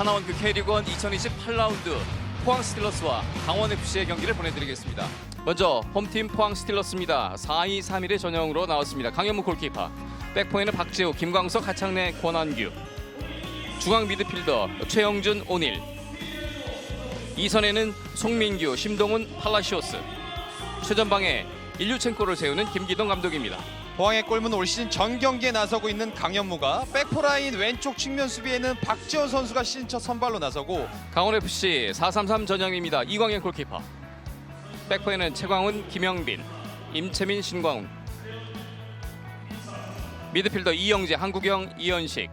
하나원큐 K리그1 2028라운드 포항 스틸러스와 강원 FC의 경기를 보내드리겠습니다. 먼저 홈팀 포항 스틸러스입니다. 4-2, 3-1의 전형으로 나왔습니다. 강현무 골키퍼, 백포에는 박재우, 김광석, 하창래, 권한규, 중앙 미드필더 최영준, 오닐, 이선에는 송민규, 심동훈, 팔라시오스, 최전방에 일류첸코를 세우는 김기동 감독입니다. 포항의 골문 올 시즌 전 경기에 나서고 있는 강현무가 백포라인 왼쪽 측면 수비에는 박지호 선수가 시즌 첫 선발로 나서고 강원 FC 433 전형입니다. 이광현 골키퍼. 백포에는 최광훈, 김영빈, 임채민, 신광훈. 미드필더 이영재, 한국영, 이현식.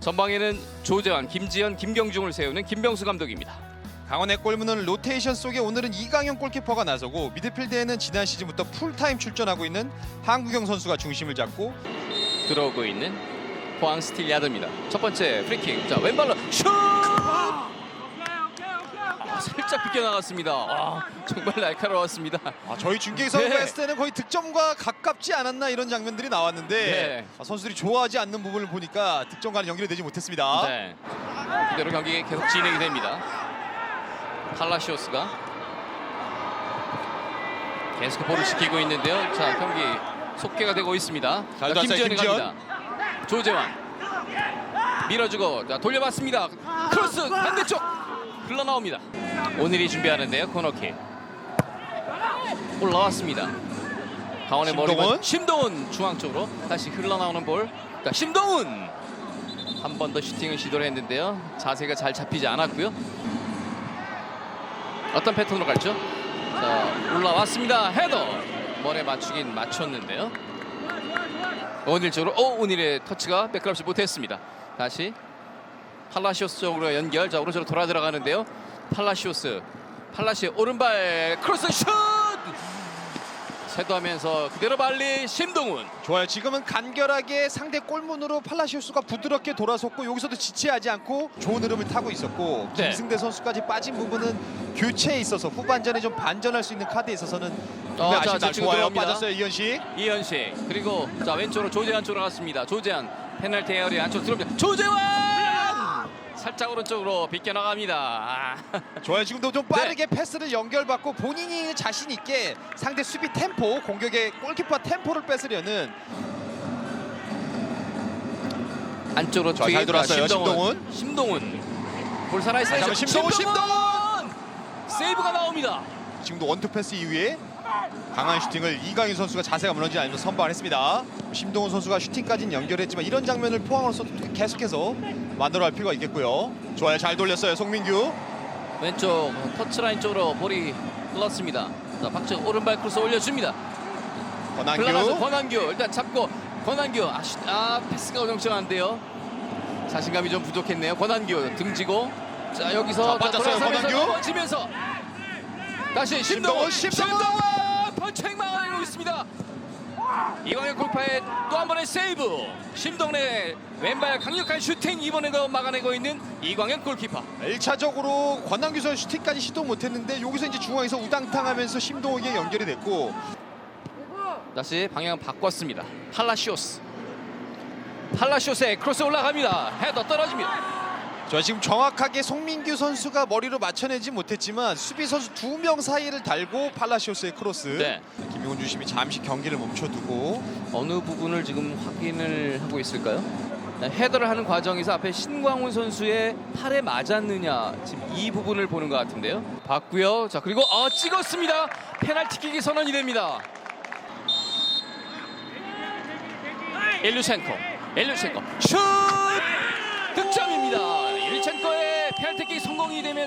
전방에는 조재환, 김지현, 김경중을 세우는 김병수 감독입니다. 강원의 골문은 로테이션 속에 오늘은 이강현 골키퍼가 나서고 미드필드에는 지난 시즌부터 풀타임 출전하고 있는 한국영 선수가 중심을 잡고 들어오고 있는 포항 스틸 야드입니다. 첫 번째 프리킥. 자 왼발로 슛! 아, 살짝 비껴나갔습니다. 아, 정말 날카로웠습니다. 아, 저희 중계에서 네. 봤을 때는 거의 득점과 가깝지 않았나 이런 장면들이 나왔는데 네. 아, 선수들이 좋아하지 않는 부분을 보니까 득점과는 연결이 되지 못했습니다. 네. 그대로 경기 계속 진행이 됩니다. 팔라시오스가 계속 볼을 지키고 있는데요. 자 경기 속개가 되고 있습니다. 자, 김지현이 김지현. 갑니다. 조재환 밀어주고 자, 돌려봤습니다. 크로스 반대쪽 흘러나옵니다. 오늘이 준비하는데요. 코너킥 올라왔습니다. 강원의 심동훈. 머리가 심동훈 중앙 쪽으로 다시 흘러나오는 볼. 자, 심동훈 한 번 더 슈팅을 시도를 했는데요. 자세가 잘 잡히지 않았고요. 어떤 패턴으로 갈죠? 자, 올라왔습니다. 헤더. 머리에 맞추긴 맞췄는데요. 오늘 쪽으로 오 오늘의 터치가 매끄럽지 못했습니다. 다시 팔라시오스 쪽으로 연결. 자 오른쪽으로 돌아 들어가는데요. 팔라시오스. 팔라시오 오른발 크로스 슛! 세도하면서 그대로 발리 심동훈. 좋아요. 지금은 간결하게 상대 골문으로 팔라시오스가 부드럽게 돌아섰고 여기서도 지체하지 않고 좋은 흐름을 타고 있었고 네. 김승대 선수까지 빠진 부분은 교체에 있어서 후반전에 좀 반전할 수 있는 카드에 있어서는 어, 분명히 자. 지금 좋아요. 들어갑니다. 빠졌어요 이현식. 이현식 그리고 자 왼쪽으로 조재환 쪽으로 갔습니다. 조재환 페널티 에어리 안쪽 들어옵니다. 조재환 살짝 오른쪽으로 비껴 나갑니다. 아, 좋아요. 지금도 좀 네. 빠르게 패스를 연결받고 본인이 자신 있게 상대 수비 템포, 공격의 골키퍼 템포를 뺏으려는 안쪽으로 자, 뒤에 잘 들어왔어요. 심동훈. 심동훈. 볼 살아 있어요. 다시 한번 심동훈, 세이브가 나옵니다. 지금도 원투 패스 이후에 강한 슈팅을 이강인 선수가 자세가 무너지지 않으면서 선방했습니다. 심동훈 선수가 슈팅까지는 연결했지만 이런 장면을 포항으로서 계속해서 만들어갈 필요가 있겠고요. 좋아요. 잘 돌렸어요. 송민규. 왼쪽 터치라인 쪽으로 볼이 흘렀습니다. 자 박정 오른발 크로스 올려줍니다. 흘러가서 권한규. 권한규 일단 잡고 권한규 아, 슈- 아 패스가 정정한데요. 자신감이 좀 부족했네요. 권한규 등지고 자 여기서 자, 빠졌어요, 권한규. 넘어지면서 다시 심동원, 심동원! 펀칭 막아내고 있습니다. 이광현 골파의 또 한 번의 세이브 심동래 왼발 강력한 슈팅 이번에도 막아내고 있는 이광현 골키퍼 1차적으로 권한규 선수 슈팅까지 시도 못했는데 여기서 이제 중앙에서 우당탕하면서 심동욱에 연결이 됐고 다시 방향 바꿨습니다. 팔라시오스. 팔라시오스의 크로스 올라갑니다. 헤더 떨어집니다. 저 지금 정확하게 송민규 선수가 머리로 맞춰내지 못했지만 수비 선수 두 명 사이를 달고 팔라시오스의 크로스. 네. 김용훈 주심이 잠시 경기를 멈춰두고 어느 부분을 지금 확인을 하고 있을까요? 네, 헤더를 하는 과정에서 앞에 신광훈 선수의 팔에 맞았느냐 지금 이 부분을 보는 것 같은데요. 봤고요. 자 그리고 어 찍었습니다. 페널티킥이 선언이 됩니다. 엘류첸코, 엘류첸코 슛 득점입니다.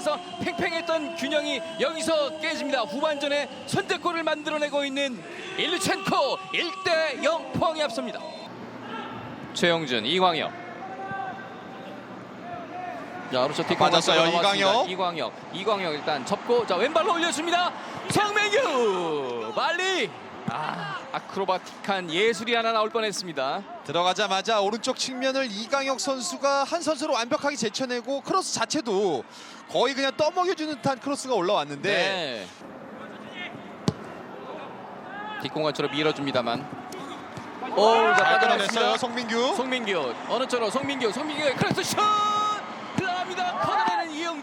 되면서 팽팽했던 균형이 여기서 깨집니다. 후반전에 선제골을 만들어내고 있는 엘류첸코 1대 0 포항이 앞섭니다. 최영준, 이광혁. 자, 오른쪽 뒷공 맞았어요. 이광혁. 이광혁. 이광혁 일단 접고 자 왼발로 올려줍니다. 성맹규 빨리. 아, 아크로바틱한 예술이 하나 나올 뻔했습니다. 들어가자마자 오른쪽 측면을 이강혁 선수가 한 선수로 완벽하게 제쳐내고 크로스 자체도 거의 그냥 떠먹여주는 듯한 크로스가 올라왔는데 네. 뒷공간처럼 밀어줍니다만. 오, 자, 잘. 끊어냈어요 송민규. 송민규 어느 쪽으로 송민규 송민규의 크로스 슛 들어갑니다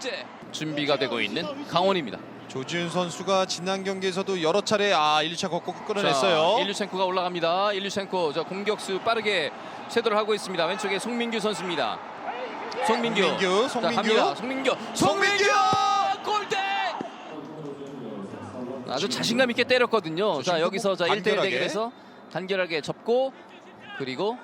번째 준비가 되고 있는 강원입니다. 조지훈 선수가 지난 경기에서도 여러 차례 아 1, 2차 걷고 끌어냈어요. 일류첸코가 올라갑니다. 일류첸코 저 공격수 빠르게 쇄도를 하고 있습니다. 왼쪽에 송민규 선수입니다. 송민규. 송민규, 자, 송민규. 갑니다. 송민규. 송민규! 골대! 아주 자신감 있게 때렸거든요. 자, 저 여기서 자 1대1 간결하게. 대결에서 간결하게 접고 그리고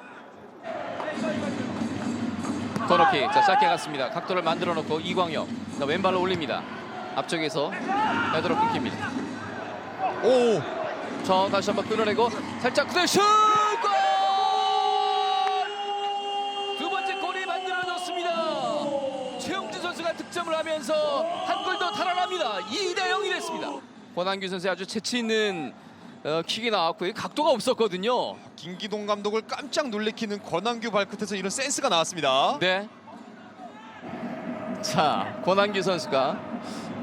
코너킥. 자, 짧게 갔습니다. 각도를 만들어 놓고 이광혁. 자, 왼발로 올립니다. 앞쪽에서 헤드로 끊깁니다. 오 저 다시 한번 끌어내고 살짝 그대 슛! 골! 두 번째 골이 만들어졌습니다. 최용진 선수가 득점을 하면서 한 골 더 달아납니다. 2대 0이 됐습니다. 권한규 선수의 아주 재치 있는 어, 킥이 나왔고요. 각도가 없었거든요. 김기동 감독을 깜짝 놀래키는 권한규 발끝에서 이런 센스가 나왔습니다. 네. 자, 권한규 선수가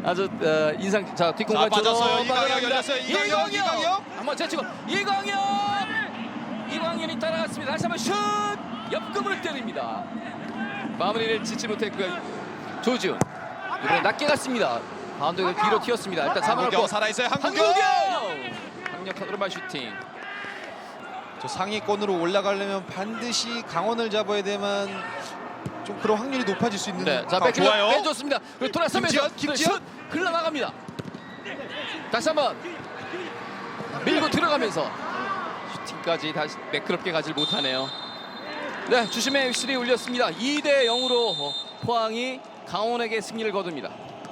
아주 어, 인상 자 뒷공간 자, 빠졌어요. 빠져나갑니다. 열렸어요. 이광혁, 이광혁. 한번 제치고 이광혁 이광현이 따라갔습니다. 다시 한번 슛 옆금을 때립니다. 마무리를 짓지 못했고요. 조지훈 이번에 낮게 갔습니다. 바운드가 뒤로 튀었습니다. 일단 잡아놓고 살아있어요. 한국경 강력한 오른발 슈팅. 저 상위권으로 올라가려면 반드시 강원을 잡아야 되만 좀 그런 확률이 높아질 수 있는 네, 자 아, 백힐 좋아요. 빼줬습니다. 그리고 돌아서면서 김지현, 김지현. 슛 흘러나갑니다. 다시 한번 밀고 들어가면서 슈팅까지 다시 매끄럽게 가질 못하네요. 네, 주심의 휘슬이 울렸습니다. 2대 0으로 포항이 강원에게 승리를 거둡니다.